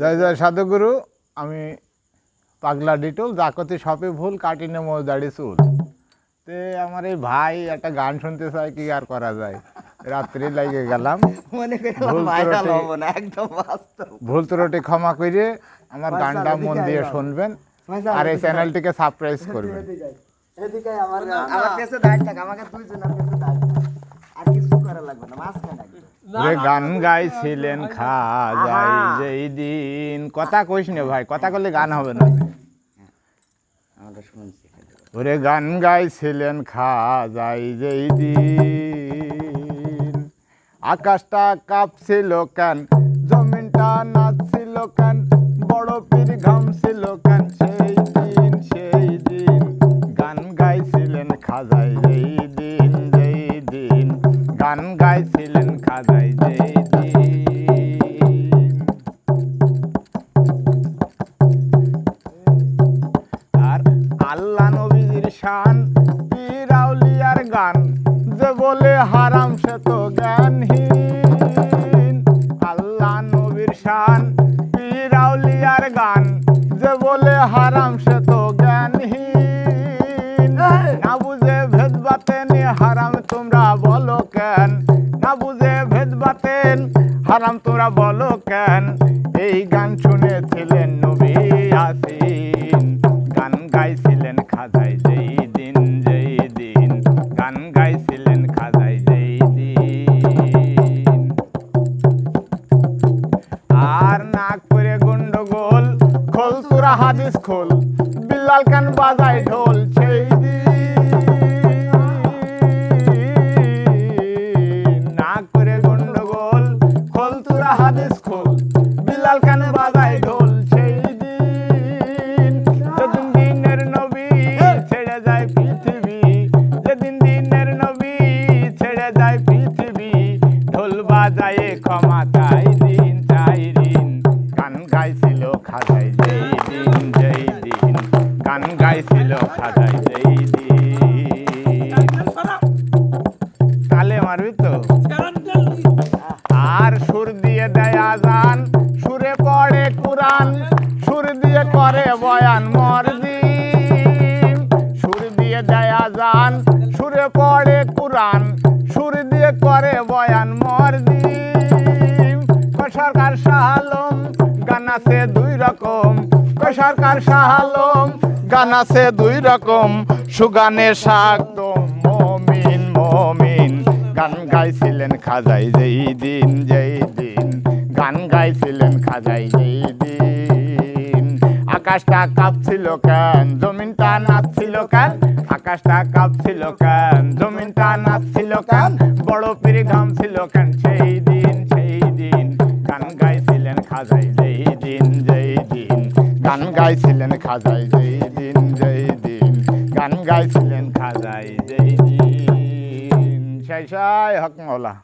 জয় জয় সাধুগুরু আমি পাগলা ডিটুল জাকতি সপে ভুল কাটিনে মোজ দাড়ি চুল তে আমার এই ভাই একটা গান শুনতে চায় কি আর করা যায়? রাত্রি লাগে গেলাম। ভুল ত্রুটি। ক্ষমা করে আমার গানটা মন দিয়ে শুনবেন আর এই চ্যানেলটিকে সাবস্ক্রাইব করবেন। এদিকে আমার আমার পেছে দাঁড় থাক আমাকে দুইজনের পেছে দাঁড়। আর কিছু করা লাগবে না মাঝখানে। রে গান গাইছিলেন খাজাই যেই দিন। কথা কইস নে ভাই কথা করলে গান হবে না। ওরে গান গাইছিলেন খা খাজাই যেই দিন। আকাশটা কাঁপছিল কেন জমিনটা নাচছিল কেন বড় পীর ঘামছিল কেন সেই দিন সেই দিন। গান গাইছিলেন খাজাই যেই যেই দিন। গান গাইছিলেন খাজাই আর আল্লাহ শান, পিরাউলিয়ার গান, যে বলে হারাম সে তো জ্ঞানহীন। আল্লাহ নবীর শান, পিরাউলিয়ার গান, যে বলে হারাম সে তো তোমরা বলো কেন? না বুঝে ভেদ বাতেন। হারাম তোমরা বলো কেন? এই গান শুনেছিলেন নবী আসিন গান গাইছিলেন খাজাই যেই দিন যেই দিন গান গাইছিলেন খাজাই যেই দিন আর নাক করে গন্ডগোল, খোল তোরা হাদিস খোল। বিল্লাল কান বাজায় ঢোল? সেই তোরা হাদিস খোল বিল্লাল কান বাজায় ঢোল সেই দিন। যেদিন দিনের নবী ছেড়ে যায় পৃথিবী যেদিন দিনের নবী ছেড়ে যায় পৃথিবী ঢোল বাজায় ক্ষমা চাই দিন চাই দিন। গান গাইছিল খাজাই যেই দিন যেই দিন। গান গাইছিল খাজাই যেই দিন। তালে মারবি তো? আজান সুরে পড়ে কুরআন, সুর দিয়ে করে বয়ান মরদিন। সুর দিয়ে দেয় আজান, সুরে পড়ে কুরআন, সুর দিয়ে করে বয়ান মরদিন। সরকার শাহালম গান আছে দুই রকম। সরকার শাহালম গান আছে দুই রকম। সুগানের শাকদম মমিন মমিন। গান গাইছিলেন খাজাই যেই দিন, যেই গাইছিলেন খাজাই যেই দিন আকাশটা কাঁপছিল কেন? জমিনটা নাচছিল কেন? আকাশটা কাঁপছিল কেন? জমিনটা নাচছিল কেন? বড় পীর ঘামছিল কেন? সেই দিন সেই দিন গান গাইছিলেন খাজাই যেই দিন যেই দিন গান গাইছিলেন খাজাই যেই দিন যেই দিন গান গাইছিলেন খাজাই যেই দিন সেই সাই হক মৌলা।